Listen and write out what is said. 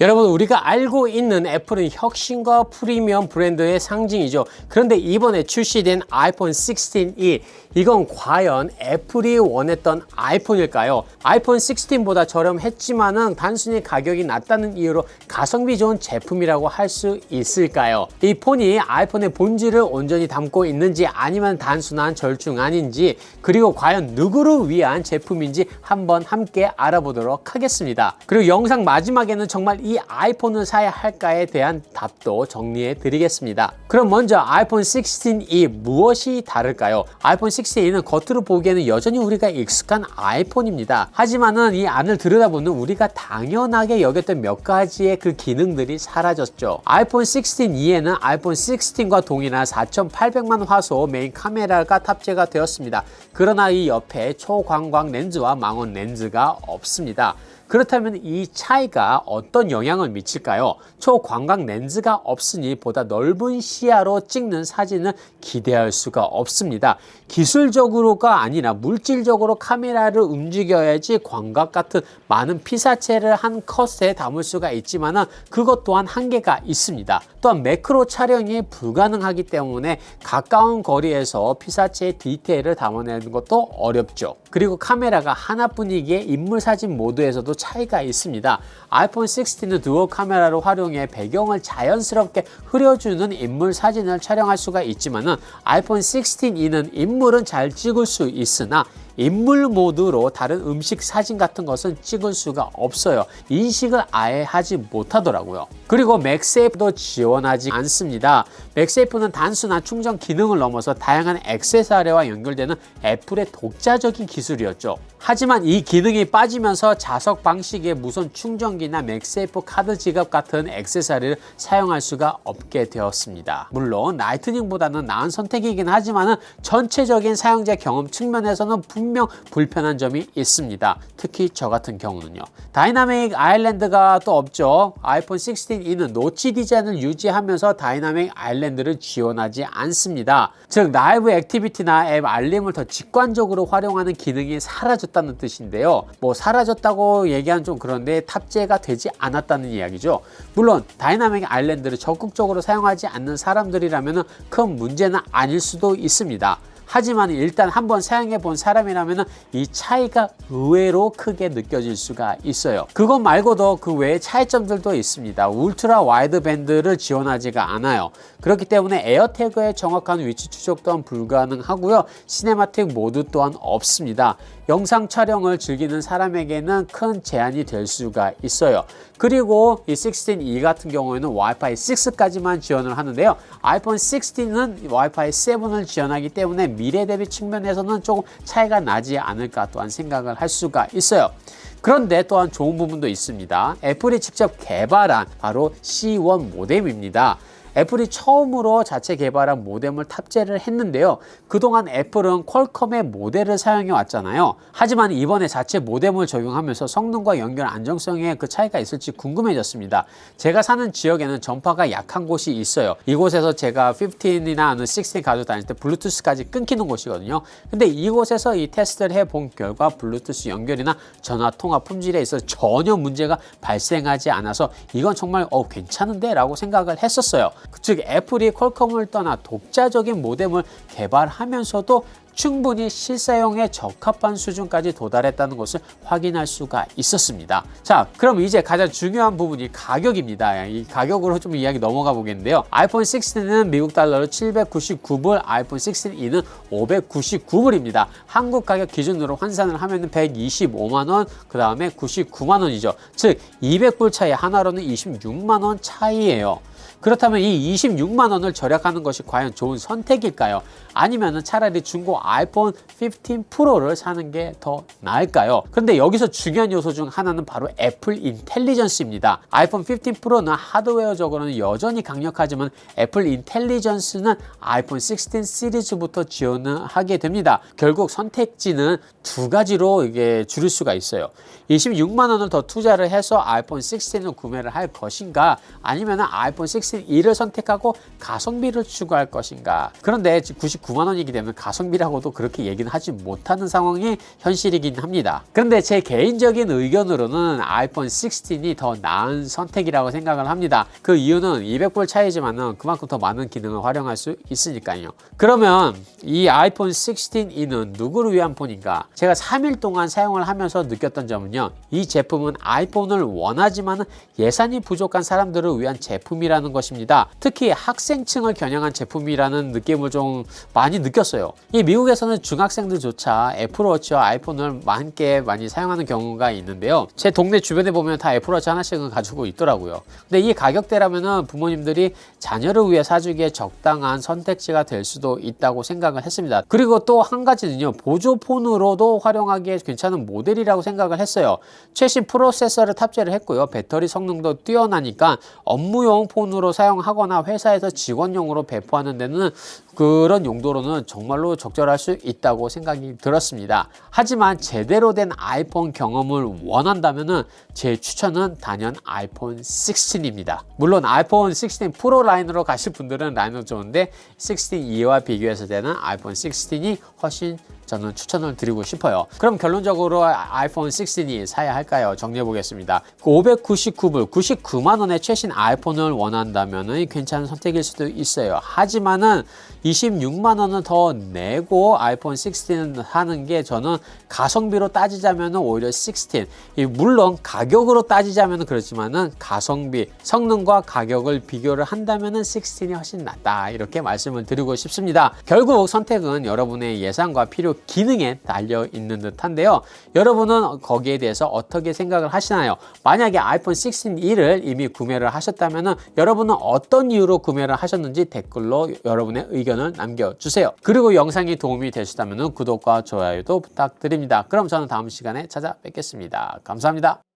여러분 우리가 알고 있는 애플은 혁신과 프리미엄 브랜드의 상징이죠. 그런데 이번에 출시된 아이폰 16e 이건 과연 애플이 원했던 아이폰일까요? 아이폰 16보다 저렴했지만은 단순히 가격이 낮다는 이유로 가성비 좋은 제품이라고 할 수 있을까요? 이 폰이 아이폰의 본질을 온전히 담고 있는지 아니면 단순한 절충안인지 그리고 과연 누구를 위한 제품인지 한번 함께 알아보도록 하겠습니다. 그리고 영상 마지막에는 정말 이 아이폰을 사야 할까에 대한 답도 정리해 드리겠습니다. 그럼 먼저 아이폰 16이 무엇이 다를까요? 아이폰 16는 겉으로 보기에는 여전히 우리가 익숙한 아이폰입니다. 하지만은 이 안을 들여다보면 우리가 당연하게 여겼던 몇 가지의 그 기능들이 사라졌죠. 아이폰 16e에는 아이폰 16과 동일한 4800만 화소 메인 카메라가 탑재가 되었습니다. 그러나 이 옆에 초광광 렌즈와 망원 렌즈가 없습니다. 그렇다면 이 차이가 어떤 영향을 미칠까요? 초광각 렌즈가 없으니 보다 넓은 시야로 찍는 사진을 기대할 수가 없습니다. 기술적으로가 아니라 물질적으로 카메라를 움직여야지 광각 같은 많은 피사체를 한 컷에 담을 수가 있지만 그것 또한 한계가 있습니다. 또한 매크로 촬영이 불가능하기 때문에 가까운 거리에서 피사체의 디테일을 담아내는 것도 어렵죠. 그리고 카메라가 하나뿐이기에 인물 사진 모드에서도 차이가 있습니다. 아이폰 16는 듀얼 카메라를 활용해 배경을 자연스럽게 흐려주는 인물 사진을 촬영할 수가 있지만은 아이폰 16e는 인물은 잘 찍을 수 있으나 인물 모드로 다른 음식 사진 같은 것은 찍을 수가 없어요. 인식을 아예 하지 못하더라고요. 그리고 맥세이프도 지원하지 않습니다. 맥세이프는 단순한 충전 기능을 넘어서 다양한 액세서리와 연결되는 애플의 독자적인 기술이었죠. 하지만 이 기능이 빠지면서 자석 방식의 무선 충전기나 맥세이프 카드 지갑 같은 액세서리를 사용할 수가 없게 되었습니다. 물론 라이트닝보다는 나은 선택이긴 하지만 전체적인 사용자 경험 측면에서는 분명 불편한 점이 있습니다. 특히 저 같은 경우는요. 다이나믹 아일랜드가 또 없죠. 아이폰 16e는 노치 디자인을 유지하면서 다이나믹 아일랜드를 지원하지 않습니다. 즉 라이브 액티비티나 앱 알림을 더 직관적으로 활용하는 기능이 사라졌다는 뜻인데요. 뭐 사라졌다고 얘기하는 좀 그런데 탑재가 되지 않았다는 이야기죠. 물론 다이나믹 아일랜드를 적극적으로 사용하지 않는 사람들이라면 큰 문제는 아닐 수도 있습니다. 하지만 일단 한번 사용해 본 사람이라면 이 차이가 의외로 크게 느껴질 수가 있어요. 그것 말고도 그 외에 차이점들도 있습니다. 울트라 와이드 밴드를 지원하지가 않아요. 그렇기 때문에 에어태그의 정확한 위치 추적 또한 불가능하고요. 시네마틱 모드 또한 없습니다. 영상 촬영을 즐기는 사람에게는 큰 제한이 될 수가 있어요. 그리고 이 16E 같은 경우에는 와이파이 6까지만 지원을 하는데요. 아이폰 16은 와이파이 7을 지원하기 때문에 미래 대비 측면에서는 조금 차이가 나지 않을까 또한 생각을 할 수가 있어요. 그런데 또한 좋은 부분도 있습니다. 애플이 직접 개발한 바로 C1 모뎀입니다. 애플이 처음으로 자체 개발한 모뎀을 탑재를 했는데요. 그동안 애플은 퀄컴의 모델을 사용해 왔잖아요. 하지만 이번에 자체 모뎀을 적용하면서 성능과 연결 안정성에 그 차이가 있을지 궁금해졌습니다. 제가 사는 지역에는 전파가 약한 곳이 있어요. 이곳에서 제가 15이나 16 가지고 다닐 때 블루투스까지 끊기는 곳이거든요. 근데 이곳에서 이 테스트를 해본 결과 블루투스 연결이나 전화 통화 품질에 있어서 전혀 문제가 발생하지 않아서 이건 정말 어 괜찮은데 라고 생각을 했었어요. 즉 애플이 퀄컴을 떠나 독자적인 모뎀을 개발하면서도 충분히 실사용에 적합한 수준까지 도달했다는 것을 확인할 수가 있었습니다. 자, 그럼 이제 가장 중요한 부분이 가격입니다. 이 가격으로 좀 이야기 넘어가 보겠는데요. 아이폰 16는 미국 달러로 799불, 아이폰 16e는 599불입니다. 한국 가격 기준으로 환산을 하면 125만 원, 그 다음에 99만 원이죠. 즉 200불 차이 하나로는 26만 원 차이예요. 그렇다면 이 26만 원을 절약하는 것이 과연 좋은 선택일까요? 아니면 차라리 중고 아이폰 15 프로를 사는 게 더 나을까요? 그런데 여기서 중요한 요소 중 하나는 바로 애플 인텔리전스입니다. 아이폰 15 프로는 하드웨어적으로는 여전히 강력하지만 애플 인텔리전스는 아이폰 16 시리즈부터 지원을 하게 됩니다. 결국 선택지는 두 가지로 이게 줄일 수가 있어요. 26만 원을 더 투자를 해서 아이폰 16을 구매를 할 것인가 아니면 아이폰 16 16를 선택하고 가성비를 추구할 것인가? 그런데 99만 원이기 때문에 가성비라고도 그렇게 얘기는 하지 못하는 상황이 현실이긴 합니다. 그런데 제 개인적인 의견으로는 아이폰 16이 더 나은 선택이라고 생각을 합니다. 그 이유는 200불 차이지만은 그만큼 더 많은 기능을 활용할 수 있으니까요. 그러면 이 아이폰 16e는 누구를 위한 폰인가? 제가 3일 동안 사용을 하면서 느꼈던 점은요. 이 제품은 아이폰을 원하지만 예산이 부족한 사람들을 위한 제품이라는 것입니다. 특히 학생층을 겨냥한 제품이라는 느낌을 좀 많이 느꼈어요. 이 미국에서는 중학생들조차 애플워치와 아이폰을 함께 많이 사용하는 경우가 있는데요. 제 동네 주변에 보면 다 애플워치 하나씩은 가지고 있더라고요. 근데 이 가격대라면은 부모님들이 자녀를 위해 사주기에 적당한 선택지가 될 수도 있다고 생각을 했습니다. 그리고 또 한 가지는요. 보조폰으로도 활용하기에 괜찮은 모델이라고 생각을 했어요. 최신 프로세서를 탑재를 했고요. 배터리 성능도 뛰어나니까 업무용 폰으로 사용하거나 회사에서 직원용으로 배포하는 데는 그런 용 도로는 정말로 적절할 수 있다고 생각이 들었습니다. 하지만 제대로 된 아이폰 경험을 원한다면은 제 추천은 단연 아이폰 16입니다. 물론 아이폰 16 프로 라인으로 가실 분들은 라인은 좋은데 16E와 비교해서 되는 아이폰 16이 훨씬 저는 추천을 드리고 싶어요. 그럼 결론적으로 아이폰 16이 사야 할까요? 정리해 보겠습니다. 599불, 99만 원의 최신 아이폰을 원한다면 괜찮은 선택일 수도 있어요. 하지만은 26만 원은 더 내고 아이폰 16 하는 게 저는 가성비로 따지자면 오히려 16. 물론 가격으로 따지자면 그렇지만은 가성비, 성능과 가격을 비교를 한다면은 16이 훨씬 낫다. 이렇게 말씀을 드리고 싶습니다. 결국 선택은 여러분의 예산과 필요 기능에 달려 있는 듯한데요. 여러분은 거기에 대해서 어떻게 생각을 하시나요? 만약에 아이폰 16e를 이미 구매를 하셨다면 여러분은 어떤 이유로 구매를 하셨는지 댓글로 여러분의 의견을 남겨주세요. 그리고 영상이 도움이 되셨다면 구독과 좋아요도 부탁드립니다. 그럼 저는 다음 시간에 찾아뵙겠습니다. 감사합니다.